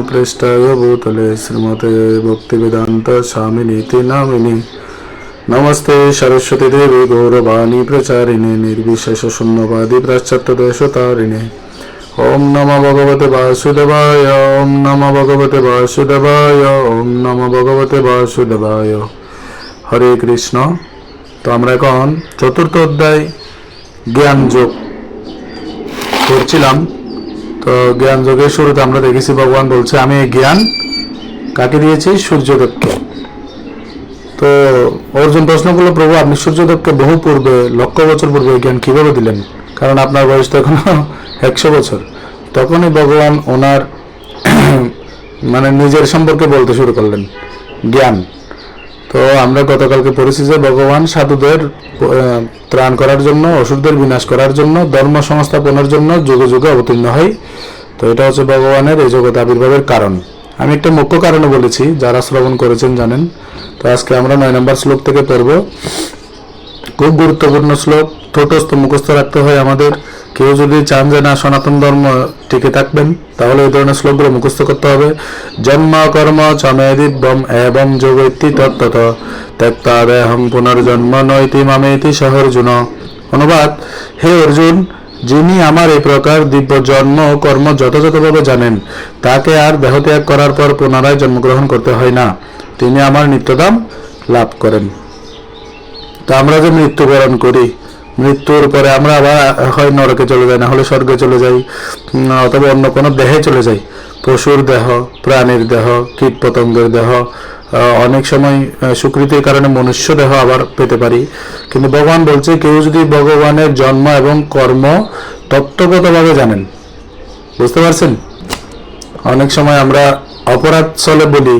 পৃষ্ঠায় ভূতলে শ্রীমতে ভক্তিবেদান্ত স্বামিনীতি নামিনী নমস্তে সরস্বতী দেবী গৌরবাণী প্রচারিণে নির্বিশেষ শূন্যবাদী পাশ্চাত্য দেশতারিণে ওম নম ভগবতে বাসুদেবায় ওম নম ভগবতে বাসুদেবায় ওম নম ভগবতে বাসুদেবায় হরে কৃষ্ণ তো আমরা এখন চতুর্থ অধ্যায় জ্ঞান যোগ করছিলাম তো জ্ঞান যোগের শুরুতে আমরা দেখেছি ভগবান বলছে, আমি জ্ঞান কাকে দিয়েছি? সূর্যদেবকে। তো অর্জুন প্রশ্ন করল, প্রভু, আপনি সূর্যদেবকে বহু পূর্বে, লক্ষ বছর পূর্বে জ্ঞান কীভাবে দিলেন? কারণ আপনার বয়স তো এখনও একশো বছর। তখনই ভগবান ওনার মানে নিজের সম্পর্কে বলতে শুরু করলেন, জ্ঞান। তো আমরা গতকালকে পড়েছি যে ভগবান সাধুদের ত্রাণ করার জন্য, অসুরদের বিনাশ করার জন্য, ধর্ম সংস্থাপনের জন্য যুগে যুগে অবতীর্ণ হয়। তো এটা হচ্ছে ভগবানের এই জগতে আবির্ভাবের কারণ। আমি একটা মুখ্য কারণও বলেছি, যারা শ্রবণ করেছেন জানেন। তো আজকে আমরা নয় নম্বর শ্লোক থেকে পড়ব। খুব গুরুত্বপূর্ণ শ্লোক, ঠোঁটস্থ মুখস্থ রাখতে হয় আমাদের। কেউ যদি চান যে না, সনাতন ধর্ম টিকে থাকবেন, তাহলে এই ধরনের শ্লোকগুলো মুখস্থ করতে হবে। জন্ম, কর্ম চমে দিব্যম এবং যোগৈতি, তত্ত্বত। ত্যক্তাদেহং পুনর্জন্ম নৈতি মামেতি সহ অর্জুন অনুবাদ, হে অর্জুন, যিনি আমার এই প্রকার দিব্য জন্ম ও কর্ম যথাযথভাবে জানেন, তাকে আর দেহত্যাগ করার পর পুনরায় জন্মগ্রহণ করতে হয় না। তিনি আমার নিত্যদাম লাভ করেন। তো আমরা যে মৃত্যুবরণ করি মৃত্যুর পরে আমরা আবার হয় নরকে চলে যাই, না হলে স্বর্গে চলে যাই অথবা অন্য কোনো দেহে চলে যাই। পশুর দেহ, প্রাণীর দেহ, কীট পতঙ্গের দেহ অনেক সময় সুকৃতির কারণে মনুষ্য দেহ আবার পেতে পারি। কিন্তু ভগবান বলছে, কেউ যদি ভগবানের জন্ম এবং কর্ম তত্ত্বগতভাবে জানেন, বুঝতে পারছেন? অনেক সময় আমরা অপরাধ চলে বলি,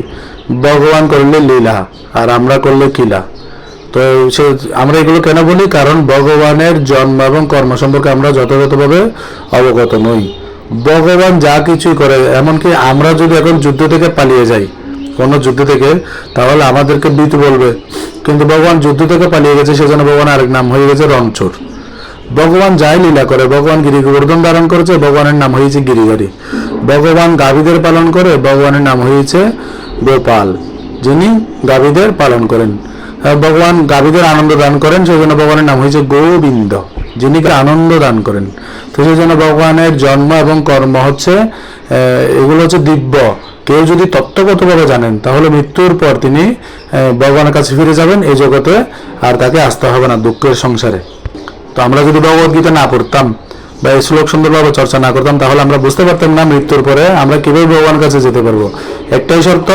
ভগবান করলে লীলা, আর আমরা করলে কিলা তো সে আমরা এগুলো কেন বলি? কারণ ভগবানের জন্ম এবং কর্ম সম্পর্কে আমরা যথাযথভাবে অবগত নই। ভগবান যা কিছুই করে, এমনকি আমরা যদি এখন যুদ্ধ থেকে পালিয়ে যাই, কোনো যুদ্ধ থেকে, তাহলে আমাদেরকে বিতু বলবে। কিন্তু ভগবান যুদ্ধ থেকে পালিয়ে গেছে, সেজন্য ভগবান আরেক নাম হয়ে গেছে রণচোর ভগবান যাই লীলা করে, ভগবান গিরি গোবর্ধন ধারণ করেছে, ভগবানের নাম হয়েছে গিরিগারি। ভগবান গাভীদের পালন করে, ভগবানের নাম হয়েছে গোপাল, যিনি গাভীদের পালন করেন। ভগবান গাভীদের আনন্দ দান করেন সেই জন্য ভগবানের নাম হয়েছে গোবিন্দ, যিনি আনন্দ দান করেন। তো সেই জন্য ভগবানের জন্ম এবং কর্ম হচ্ছে এগুলো হচ্ছে দিব্য। কেউ যদি তত্ত্বগতভাবে জানেন, তাহলে মৃত্যুর পর তিনি ভগবানের কাছে ফিরে যাবেন এই জগতে, আর তাকে আসতে হবে না দুঃখের সংসারে। তো আমরা যদি ভগবত গীতা না পড়তাম বা এই শ্লোক সুন্দরভাবে চর্চা না করতাম, তাহলে আমরা বুঝতে পারতাম না মৃত্যুর পরে আমরা কীভাবে ভগবানের কাছে যেতে পারব। একটাই শর্ত,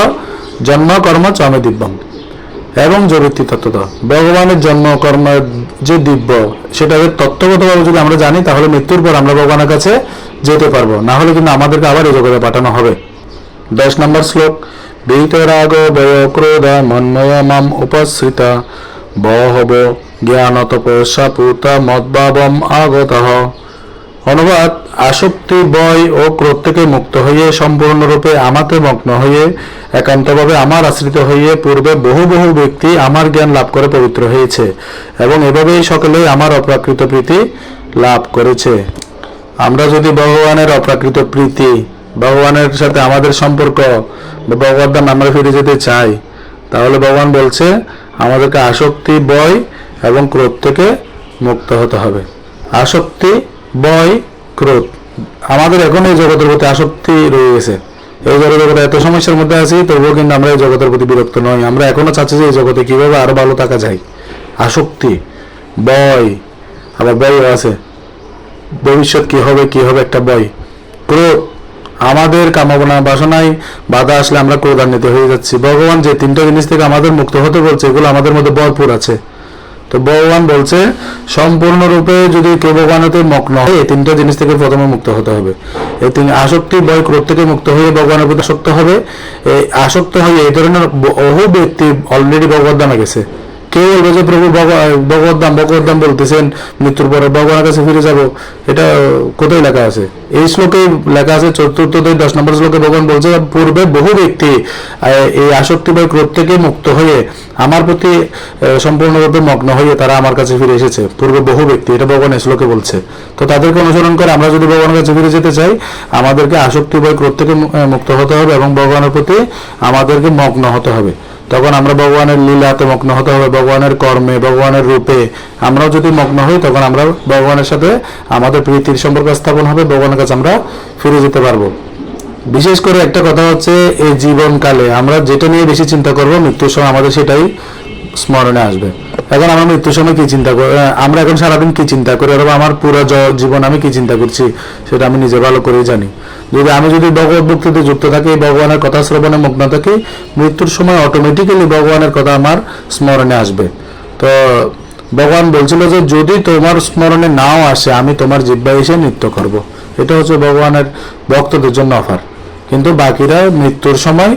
জন্ম, কর্ম, চমে দিব্যম এবং জবৃত্তি তত্ত্বত ভগবানের জন্ম কর্ম যে দিব্য সেটাকে তত্ত্বগতভাবে যদি আমরা জানি, তাহলে মৃত্যুর পর আমরা ভগবানের কাছে যেতে পারব। না হলে কিন্তু আমাদেরকে আবার এই জগতে পাঠানো হবে। দশ নম্বর শ্লোক বিতরাগ বয় ক্রোধ মন্ময় মাম উপশ্রিতা বহব জ্ঞান তপস্যা পুত মদ্ভাবম আগত। অনুবাদ, আসক্তি, বয় ও ক্রোধ থেকে মুক্ত হয়ে সম্পূর্ণরূপে আমাতে মগ্ন হয়ে একান্তভাবে আমার আশ্রিত হয়ে পূর্বে বহু বহু ব্যক্তি আমার জ্ঞান লাভ করে পবিত্র হয়েছে এবং এভাবেই সকলে আমার অপ্রাকৃত প্রীতি লাভ করেছে। আমরা যদি ভগবানের অপ্রাকৃত প্রীতি, ভগবানের সাথে আমাদের সম্পর্ক ভগবান আমরা ফিরে যেতে চাই তাহলে ভগবান বলছে, আমাদেরকে আসক্তি, বয় এবং ক্রোধ থেকে মুক্ত হতে হবে। আসক্তি বয় ক্রোধ। আমাদের এখন এই জগতের প্রতি আসক্তি রয়ে গেছে। এই জগতের এত সমস্যার মধ্যে আছি, তবুও কিন্তু আমরা এই জগতের প্রতি বিরক্ত নই। আমরা এখনও চাচ্ছি যে এই জগতে কীভাবে আরও ভালো থাকা যায়। আসক্তি বয় আবার বয় আছে। ভবিষ্যৎ কি হবে কি হবে একটা বই ক্রোধ, আমাদের কামনা বাসনায় বাধা আসলে আমরা ক্রোধান্বিত হয়ে যাচ্ছি। ভগবান যে তিনটা জিনিস থেকে আমাদের মুক্ত হতে বলছে, এগুলো আমাদের মধ্যে ভরপুর আছে। তো ভগবান বলছে, সম্পূর্ণরূপে যদি কেউ ভগবানতে মগ্ন হয়, এই তিনটা জিনিস থেকে প্রথমে মুক্ত হতে হবে। এই তিন আসক্তি বয় ক্রোধ থেকে মুক্ত হয়ে ভগবানের প্রতি আসক্ত হবে। এই আসক্ত হয়ে এই ধরনের বহু ব্যক্তি অলরেডি ভগবত দামে গেছে। কেউ বলবে যে, প্রভু ভগ- ভগবত দাম ভগবত দাম বলতেছেন, মৃত্যুর পরে ভগবানের কাছে ফিরে যাব। এটা কোথায় লেখা আছে? এই শ্লোকে লেখা আছে, চতুর্থ অধ্যায়, দশ নম্বর শ্লোকে ভগবান বলছে, পূর্বে বহু ব্যক্তি এই আসক্তি বা ক্রোধ থেকে মুক্ত হয়ে আমার প্রতি সম্পূর্ণরূপে মগ্ন হয়ে তারা আমার কাছে ফিরে এসেছে। পূর্বে বহু ব্যক্তি, এটা ভগবান শ্লোকে বলছে। তো তাদেরকে অনুসরণ করে আমরা যদি ভগবানের কাছে ফিরে যেতে চাই, আমাদেরকে আসক্তি বা ক্রোধ থেকে মুক্ত হতে হবে এবং ভগবানের প্রতি আমাদেরকে মগ্ন হতে হবে। তখন আমরা ভগবানের লীলাতে মগ্ন হতে হবে, ভগবানের কর্মে, ভগবানের রূপে। আমরাও যদি মগ্ন হই, তখন আমরা ভগবানের সাথে আমাদের প্রীতির সম্পর্ক স্থাপন হবে, ভগবানের কাছে আমরা ফিরে যেতে পারব। বিশেষ করে একটা কথা হচ্ছে, এই জীবনকালে আমরা যেটা নিয়ে বেশি চিন্তা করব, মৃত্যুর সময় আমাদের সেটাই স্মরণে আসবে। এখন আমার মৃত্যুর সময় কি চিন্তা করি আমরা এখন সারাদিন কি চিন্তা করি, অথবা আমার পুরো জীবন আমি কি চিন্তা করছি, সেটা আমি নিজে ভালো করেই জানি। যদি আমি যদি ভগবত ভক্তিতে যুক্ত থাকি, ভগবানের কথা শ্রবণে মগ্ন থাকি, মৃত্যুর সময় অটোমেটিক্যালি ভগবানের কথা আমার স্মরণে আসবে। তো ভগবান বলছিল যে, যদি তোমার স্মরণে নাও আসে, আমি তোমার জিব্বায় এসে নৃত্য করব। এটা হচ্ছে ভগবানের ভক্তদের জন্য অফার কিন্তু বাকিরা মৃত্যুর সময়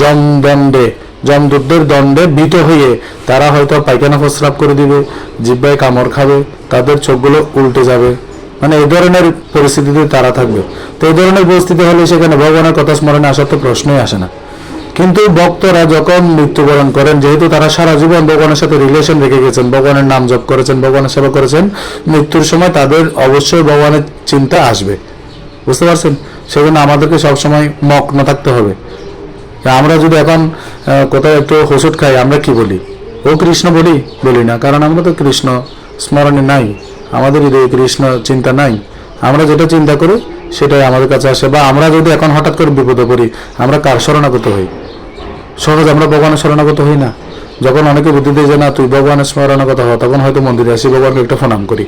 জমদণ্ডে জমদূতদের দণ্ডে ভীত হয়ে তারা হয়তো পায়খানা প্রস্রাব করে দিবে, জিব্বায় কামড় খাবে, তাদের চোখগুলো উল্টে যাবে। মানে এই ধরনের পরিস্থিতিতে তারা থাকবে। তো এই ধরনের পরিস্থিতি হলে সেখানে ভগবানের কথা স্মরণে আসার তো প্রশ্নই আসে না। কিন্তু ভক্তরা যখন মৃত্যুবরণ করেন, যেহেতু তারা সারা জীবন ভগবানের সাথে রিলেশন রেখে গেছেন, ভগবানের নাম জপ করেছেন, ভগবানের সেবা করেছেন, মৃত্যুর সময় তাদের অবশ্যই ভগবানের চিন্তা আসবে। বুঝতে পারছেন? সেজন্য আমাদেরকে সবসময় মগ্ন থাকতে হবে। আমরা যদি এখন কোথাও একটু ওষুধ খাই, আমরা কি বলি? ও কৃষ্ণ বলি? বলি না, কারণ আমরা তো কৃষ্ণ, স্মরণে নাই। আমাদের হৃদয়ে কৃষ্ণ চিন্তা নাই। আমরা যেটা চিন্তা করি, সেটাই আমাদের কাছে আসে। বা আমরা যদি এখন হঠাৎ করে বিপদে পড়ি, আমরা কার শরণাগত হই? সহজ আমরা ভগবানের শরণাগত হই না। যখন অনেকে বুদ্ধি দিয়ে যে, না, তুই ভগবানের স্মরণাগত হওয়া তখন হয়তো মন্দিরে আসি, ভগবানকে একটা প্রণাম করি।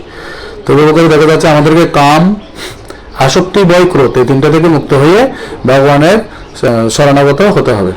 তো দেখা যাচ্ছে আমাদেরকে কাম আসক্তি বয় ক্রোধ এই তিনটা থেকে মুক্ত হয়ে ভগবানের শরণাগত হতে হবে।